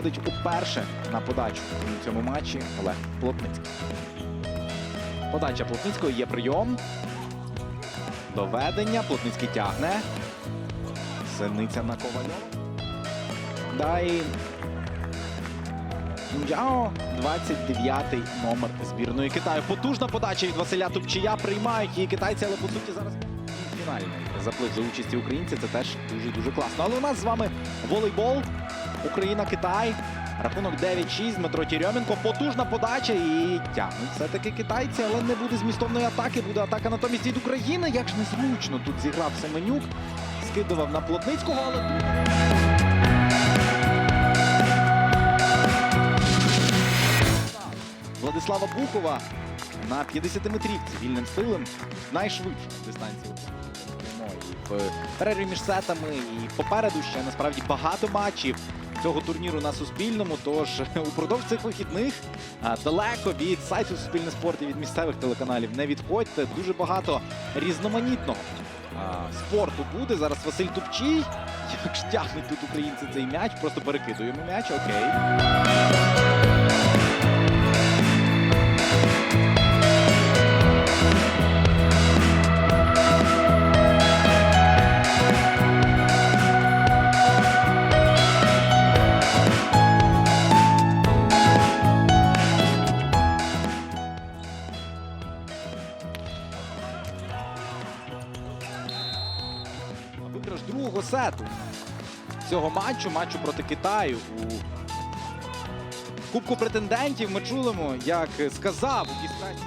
виходить уперше на подачу у цьому матчі Олег Плотницький. Подача Плотницького є прийом. Доведення. Плотницький тягне. Синиця на Ковальова. Дай. Інджао, 29-й номер збірної Китаю. Потужна подача від Василя Тупчія. Приймають її китайці, але по суті зараз фінальний заплив за участі українців. Це теж дуже-дуже класно. Але у нас з вами волейбол. Україна-Китай. Рахунок 9-6. Дмитро Тірьоменко. Потужна подача і тягнуть все-таки китайці, але не буде змістовної атаки. Буде атака натомість від України. Як ж незручно тут зіграв Семенюк. Скидував на Плотницького, але. Владислава Бухова на 50-метрівці вільним стилем найшвидша дистанція прямої в перерві між сетами і попереду ще насправді багато матчів цього турніру на Суспільному. Тож упродовж цих вихідних далеко від сайту Суспільне спорт і від місцевих телеканалів не відходьте. Дуже багато різноманітного спорту буде. Зараз Василь Тупчій. Як ж тягнуть тут українці цей м'яч, просто перекидуємо м'яч. Окей. Виграш другого сету цього матчу, матчу проти Китаю у Кубку претендентів. Ми чулимо, як сказав у дістранці.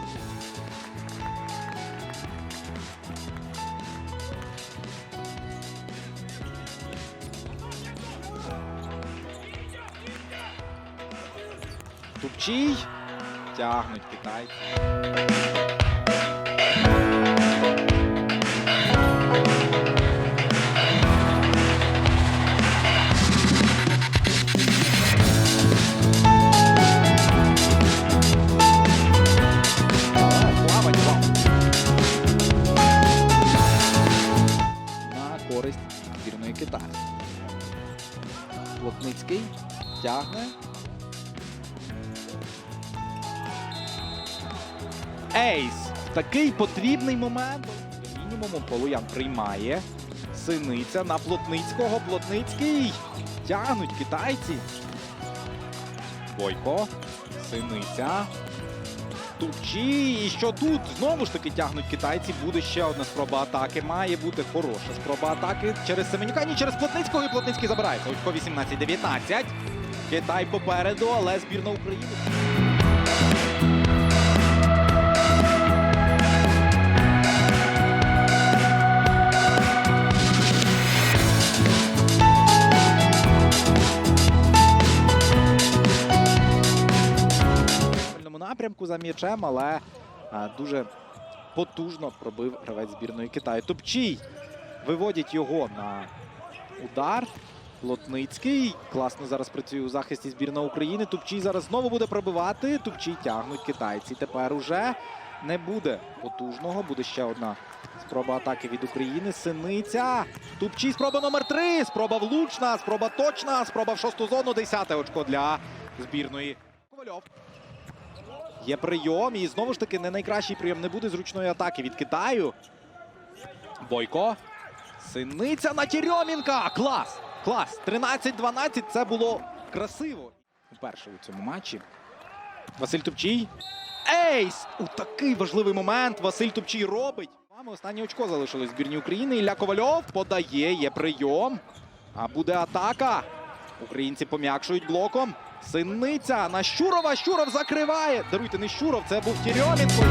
Тупчій. Тягнуть китайці. Плотницький тягне. Ейс. Такий потрібний момент. Мінімумом Полуян приймає. Синиця на Плотницького. Плотницький. Тягнуть китайці. Бойко. Синиця. Тупчі. І що тут? Знову ж таки тягнуть китайці. Буде ще одна спроба атаки. Має бути хороша спроба атаки через Семенюка. Ні, через Плотницького. І Плотницький забирає. Очко 18-19. Китай попереду, але збірна України. Напрямку за м'ячем, але дуже потужно пробив гравець збірної Китаю. Топчій виводять його на удар. Плотницький класно зараз працює у захисті збірної України. Тупчій зараз знову буде пробивати. Тупчій тягнуть китайці. Тепер уже не буде потужного. Буде ще одна спроба атаки від України. Синиця. Тупчій спроба номер три. Спроба влучна, спроба точна. Спроба в шосту зону. Десяте очко для збірної. Ковальов. Є прийом. І знову ж таки не найкращий прийом. Не буде зручної атаки від Китаю. Бойко. Синиця на Тєрьомінка. Клас! Клас! 13-12. Це було красиво. Уперше у цьому матчі. Василь Тупчій. Ейс! У такий важливий момент Василь Тупчій робить. Мами останнє очко залишилось в збірні України. Ілля Ковальов подає, є прийом. А буде атака. Українці пом'якшують блоком. Синиця на Щурова. Щуров закриває. Даруйте, не Щуров, це був Тірьомінко.